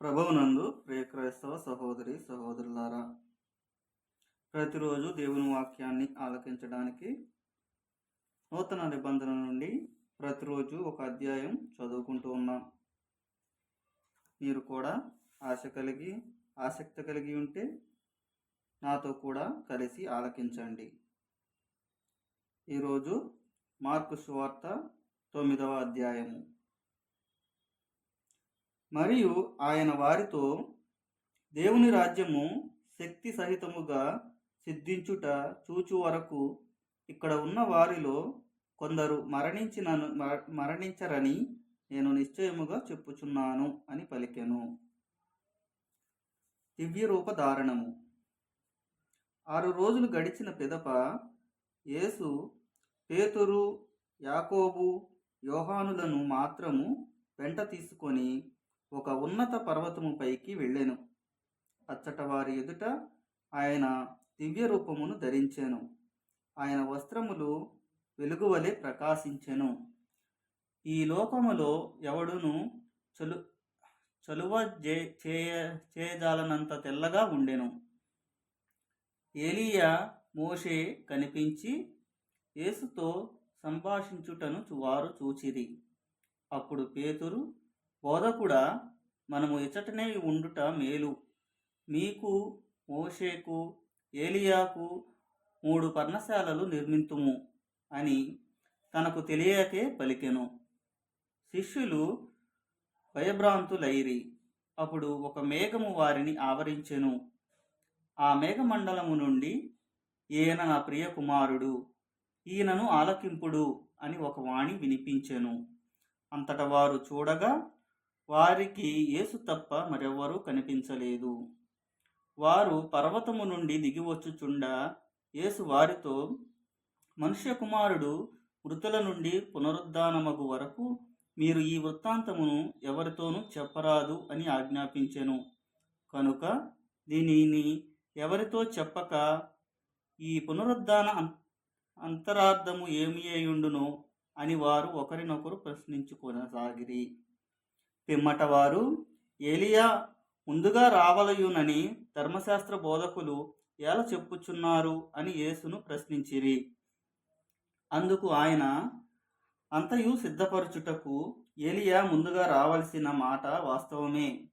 ప్రభువునందు ప్రియ క్రైస్తవ సహోదరి సహోదరులారా ప్రతిరోజు దేవుని వాక్యాన్ని ఆలకించడానికి నూతన నిబంధన నుండి ప్రతిరోజు ఒక అధ్యాయం చదువుకుంటూ ఉన్నాం. మీరు కూడా ఆశ కలిగి ఆసక్తి కలిగి ఉంటే నాతో కూడా కలిసి ఆలకించండి. ఈరోజు మార్కు సువార్త తొమ్మిదవ అధ్యాయము. మరియు ఆయన వారితో దేవుని రాజ్యము శక్తి సహితముగా సిద్ధించుట చూచు వరకు ఇక్కడ ఉన్న వారిలో కొందరు మరణించినను మరణించరని నేను నిశ్చయముగా చెప్పుచున్నాను అని పలికెను. దివ్య రూపధారణము ఆరు రోజులు గడిచిన పిదప యేసు పేతురు యాకోబు యోహానులను మాత్రము వెంట తీసుకొని ఒక ఉన్నత పర్వతము పైకి వెళ్ళెను. అచ్చట వారి ఎదుట ఆయన దివ్య రూపమును ధరించెను. ఆయన వస్త్రములు వెలుగువలే ప్రకాశించెను. ఈ లోకములో ఎవడును చలు చలువ జే చేయ చేయజాలనంత తెల్లగా ఉండెను. ఏలియా మోషే కనిపించి యేసుతో సంభాషించుటను వారు చూచిరి. అప్పుడు పేతురు బోధకుడా మనము ఇచ్చటనే ఉండుట మేలు. మీకు మోషేకు ఏలియాకు మూడు పర్ణశాలలు నిర్మింతుము అని తనకు తెలియకే పలికెను. శిష్యులు భయభ్రాంతులైరి. అప్పుడు ఒక మేఘము వారిని ఆవరించెను. ఆ మేఘమండలము నుండి ఈయన నా ప్రియ కుమారుడు ఈయనను ఆలకింపుడు అని ఒక వాణి వినిపించెను. అంతట వారు చూడగా వారికి యేసు తప్ప మరెవ్వరూ కనిపించలేదు. వారు పర్వతము నుండి దిగివచ్చుచుండ యేసు వారితో మనుష్య కుమారుడు మృతుల నుండి పునరుద్ధానమగు వరకు మీరు ఈ వృత్తాంతమును ఎవరితోనూ చెప్పరాదు అని ఆజ్ఞాపించెను. కనుక దీనిని ఎవరితో చెప్పక ఈ పునరుద్ధాన అంతరార్థము ఏమి అయ్యుండునో అని వారు ఒకరినొకరు ప్రశ్నించుకొనసాగిరి. పిమ్మట వారు ఏలియా ముందుగా రావలయునని ధర్మశాస్త్ర బోధకులు ఎలా చెప్పుచున్నారు? అని యేసును ప్రశ్నించిరి. అందుకు ఆయన అంతయు సిద్ధపరచుటకు ఏలియా ముందుగా రావలసిన మాట వాస్తవమే.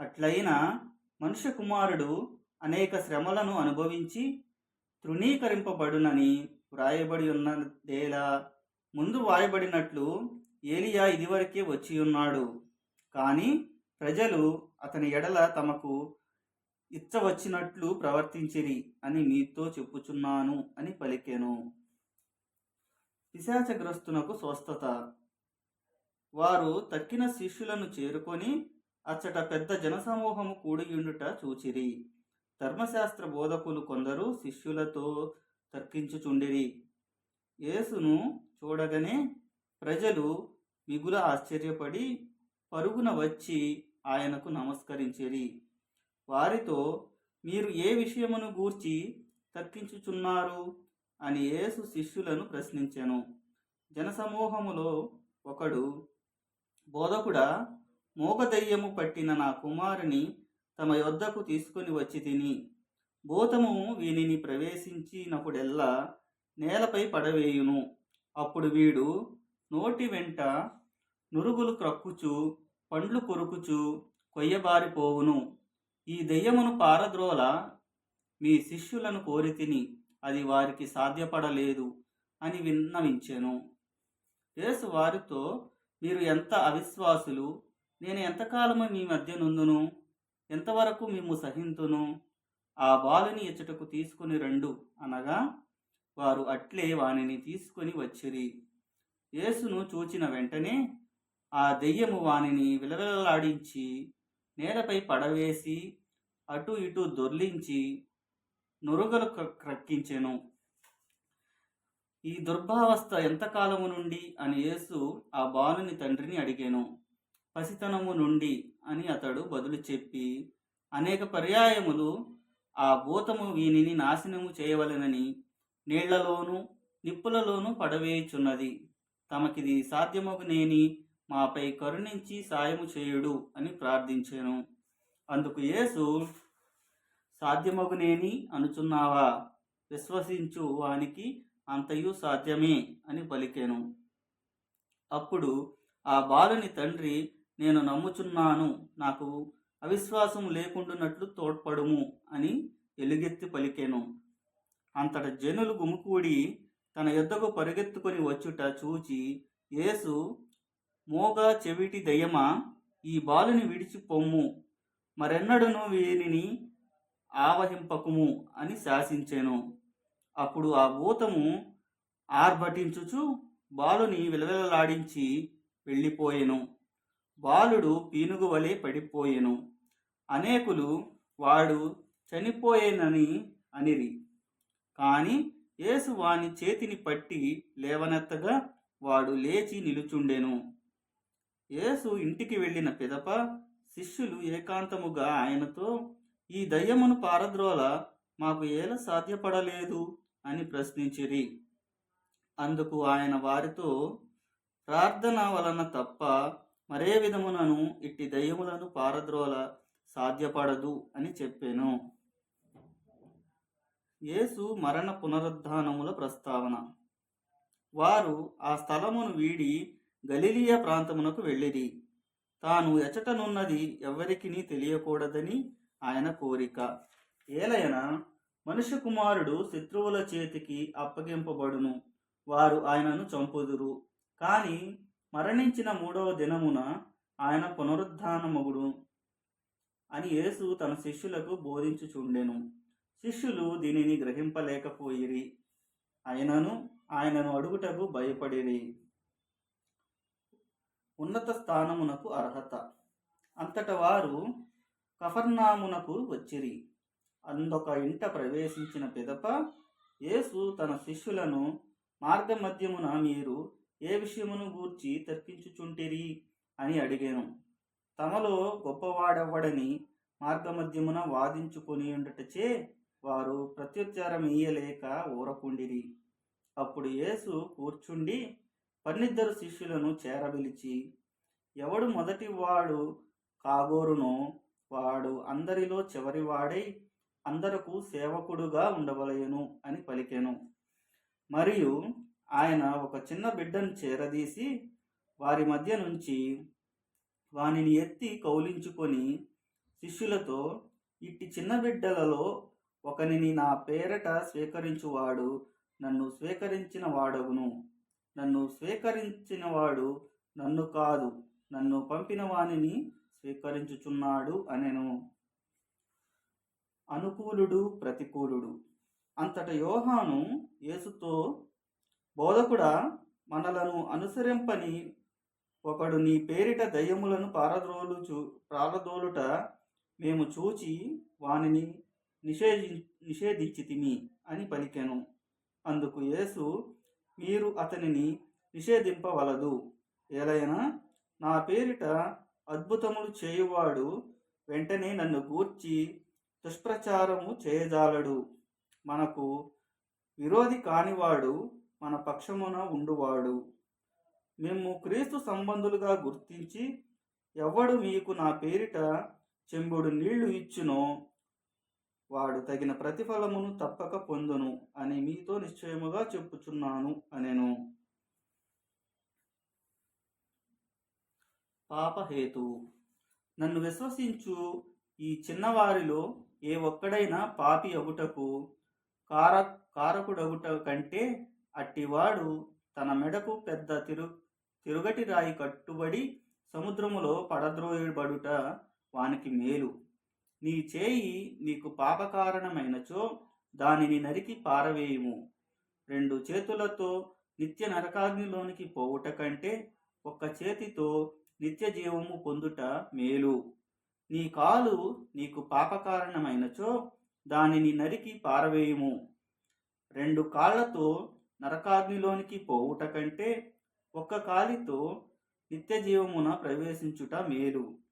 అట్లయినా మనుష్య కుమారుడు అనేక శ్రమలను అనుభవించి తృణీకరింపబడునని వ్రాయబడి ఉన్నదేలా ముందు వ్రాయబడినట్లు ఏలియా ఇదివరకే వచ్చి ఉన్నాడు కానీ ప్రజలు అతని ఎడల తమకు ఇచ్చవచ్చినట్లు ప్రవర్తించిరి అని మీతో చెప్పుచున్నాను అని పలికెను. పిశాచగ్రస్తునకు స్వస్థత. వారు తక్కిన శిష్యులను చేరుకొని అచ్చట పెద్ద జనసమూహము కూడియుండుట చూచిరి. ధర్మశాస్త్ర బోధకులు కొందరు శిష్యులతో తర్కించుచుండిరి. యేసును చూడగానే ప్రజలు మిగుల ఆశ్చర్యపడి పరుగున వచ్చి ఆయనకు నమస్కరించిరి. వారితో మీరు ఏ విషయమును గూర్చి తర్కించుచున్నారు? అని యేసు శిష్యులను ప్రశ్నించెను. జనసమూహములో ఒకడు బోధకుడా మోగదయ్యము పట్టిన నా కుమారుని తమ యొద్దకు తీసుకొని వచ్చి తిని భూతము వీనిని ప్రవేశించినప్పుడెల్లా నేలపై పడవేయును. అప్పుడు వీడు నోటి వెంట నురుగులు క్రక్కుచూ పండ్లు కొరుకుచు కొయ్యబారిపోవును. ఈ దెయ్యమును పారద్రోల మీ శిష్యులను కోరితిని అది వారికి సాధ్యపడలేదు అని విన్నవించెను. యేసు వారితో మీరు ఎంత అవిశ్వాసులు? నేను ఎంతకాలము మీ మధ్య నుందును ఎంతవరకు మేము సహింతును? ఆ బాలుని ఇచ్చటకు తీసుకుని రెండు అనగా వారు అట్లే వానిని తీసుకొని వచ్చిరి. యేసును చూచిన వెంటనే ఆ దెయ్యము వానిని విలవిలలాడించి నేలపై పడవేసి అటు ఇటు దొర్లించి నురుగలు క్రక్కించెను. ఈ దుర్భావస్థ ఎంతకాలము నుండి? అని యేసు ఆ బాలుని తండ్రిని అడిగాను. పసితనము నుండి? అని అతడు బదులు చెప్పి అనేక పర్యాయములు ఆ భూతము వీనిని నాశనము చేయవలెనని నీళ్ళలోనూ నిప్పులలోనూ పడవేయుచున్నది. తమకిది సాధ్యమగునేని? మాపై కరుణించి సాయము చేయుడు అని ప్రార్థించాను. అందుకు యేసు సాధ్యమగునేని అనుచున్నావా? విశ్వసించు వానికి అంతయు సాధ్యమే అని పలికాను. అప్పుడు ఆ బాలుని తండ్రి నేను నమ్ముచున్నాను. నాకు అవిశ్వాసం లేకుండానట్లు తోడ్పడుము అని ఎలుగెత్తి పలికాను. అంతట జనులు గుమికూడి తన యుద్ధకు పరిగెత్తుకొని వచ్చుట చూచి యేసు మోగా చెవిటి దయ్యమా ఈ బాలుని విడిచి పొమ్ము. వీనిని వీరిని ఆవహింపకుము అని శాసించెను. అప్పుడు ఆ భూతము ఆర్భటించుచు బాలుని విలవిలలాడించి వెళ్ళిపోయెను. బాలుడు పీనుగు వలె పడిపోయెను. అనేకులు వాడు చనిపోయేనని అనిరి. కాని యేసు వాని చేతిని పట్టి లేవనెత్తగా వాడు లేచి నిలుచుండెను. యేసు ఇంటికి వెళ్ళిన పిదప శిష్యులు ఏకాంతముగా ఆయనతో ఈ దయ్యమును పారద్రోల మాకు ఏల సాధ్యపడలేదు? అని ప్రశ్నించిరి. అందుకు ఆయన వారితో ప్రార్థన వలన తప్ప మరే విధమునను ఇట్టి దయ్యములను పారద్రోల సాధ్యపడదు అని చెప్పాను. యేసు మరణ పునరుద్ధానముల ప్రస్తావన. వారు ఆ స్థలమును వీడి గలిలియ ప్రాంతమునకు వెళ్ళిరి తాను ఎచటనున్నది ఎవ్వరికిని తెలియకూడదని ఆయన కోరిక. ఏలయన మనుష్య కుమారుడు శత్రువుల చేతికి అప్పగింపబడును. వారు ఆయనను చంపుదురు. కానీ మరణించిన మూడవ దినమున ఆయన పునరుద్ధానమగుడు అని యేసు తన శిష్యులకు బోధించుచుండెను. శిష్యులు దీనిని గ్రహింపలేకపోయిరి. అయినను ఆయనను అడుగుటకు భయపడిరి. ఉన్నత స్థానమునకు అర్హత. అంతట వారు కఫర్నామునకు వచ్చిరి. అందొక ఇంట ప్రవేశించిన పిదప యేసు తన శిష్యులను మార్గమధ్యమున మీరు ఏ విషయమును గూర్చి తర్కించుచుంటిరి? అని అడిగాను. తమలో గొప్పవాడెవ్వడని మార్గమధ్యమున వాదించుకొని ఉండటచే వారు ప్రత్యుత్తరం ఇయ్యలేక ఊరకుండిరి. అప్పుడు యేసు కూర్చుండి పన్నిద్దరు శిష్యులను చేరబిలిచి ఎవడు మొదటి వాడు కాగోరునో వాడు అందరిలో చివరివాడై అందరకు సేవకుడుగా ఉండవలయను అని పలికెను. మరియు ఆయన ఒక చిన్న బిడ్డను చేరదీసి వారి మధ్య నుంచి వానిని ఎత్తి కౌలించుకొని శిష్యులతో ఇట్టి చిన్న బిడ్డలలో ఒకనిని నా పేరట స్వీకరించువాడు నన్ను స్వీకరించిన వాడగును నన్ను స్వీకరించినవాడు నన్ను కాదు నన్ను పంపిన వానిని స్వీకరించుచున్నాడు అనెను. అనుకూలుడు ప్రతికూలుడు. అంతట యోహాను యేసుతో బోధకుడా మనలను అనుసరింపని ఒకడు నీ పేరిట దయ్యములను పారద్రోలుచు పారదోలుట మేము చూచి వానిని నిషేధి నిషేధించితిమి అని పలికెను. అందుకు యేసు మీరు అతనిని నిషేధింపవలదు. ఏలైనా నా పేరిట అద్భుతములు చేయువాడు వెంటనే నన్ను గూర్చి దుష్ప్రచారము చేయజాలడు. మనకు విరోధి కానివాడు మన పక్షమున ఉండువాడు. మేము క్రీస్తు సంబంధులుగా గుర్తించి ఎవడు మీకు నా పేరిట చెంబుడు నీళ్ళు ఇచ్చునో వాడు తగిన ప్రతిఫలమును తప్పక పొందును అని మీతో నిశ్చయముగా చెప్పుచున్నాను అనెను. పాపహేతు నన్ను విశ్వసించు ఈ చిన్నవారిలో ఏ ఒక్కడైనా పాపి అగుటకు కార కారకుడగుట కంటే అట్టివాడు తన మెడకు పెద్ద తిరు తిరుగటి రాయి కట్టుబడి సముద్రములో పడద్రోయబడుట వానికి మేలు. నీ చేయి నీకు పాపకారణమైనచో దానిని నరికి పారవేయుము. రెండు చేతులతో నిత్య నరకాగ్నిలోనికి పోవుట కంటే ఒక్క చేతితో నిత్య జీవము పొందుట మేలు. నీ కాలు నీకు పాపకారణమైనచో దానిని నరికి పారవేయుము. రెండు కాళ్ళతో నరకాగ్నిలోనికి పోవుట కంటే ఒక్క కాలితో నిత్య జీవమున ప్రవేశించుట మేలు.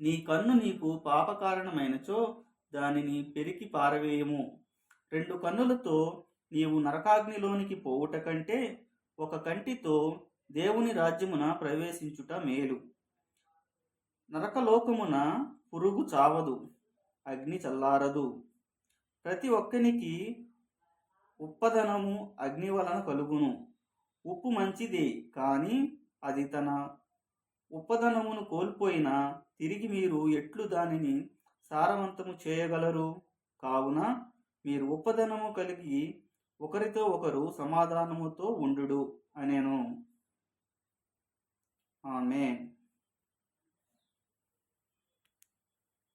నీ కన్ను నీకు పాపకారణమైనచో దానిని పెరికి పారవేయము. రెండు కన్నులతో నీవు నరకాగ్నిలోనికి పోవుట కంటే ఒక కంటితో దేవుని రాజ్యమున ప్రవేశించుట మేలు. నరకలోకమున పురుగు చావదు అగ్ని చల్లారదు. ప్రతి ఒక్కనికి ఉప్పదనము అగ్ని వలన కలుగును. ఉప్పు మంచిదే కానీ అది తన ఉపధనమును కోల్పోయినా తిరిగి మీరు ఎట్లు దానిని సారవంతము చేయగలరు? కావున మీరు ఉపధనము కలిగి ఒకరితో ఒకరు సమాధానముతో ఉండుడు అనేను. ఆమె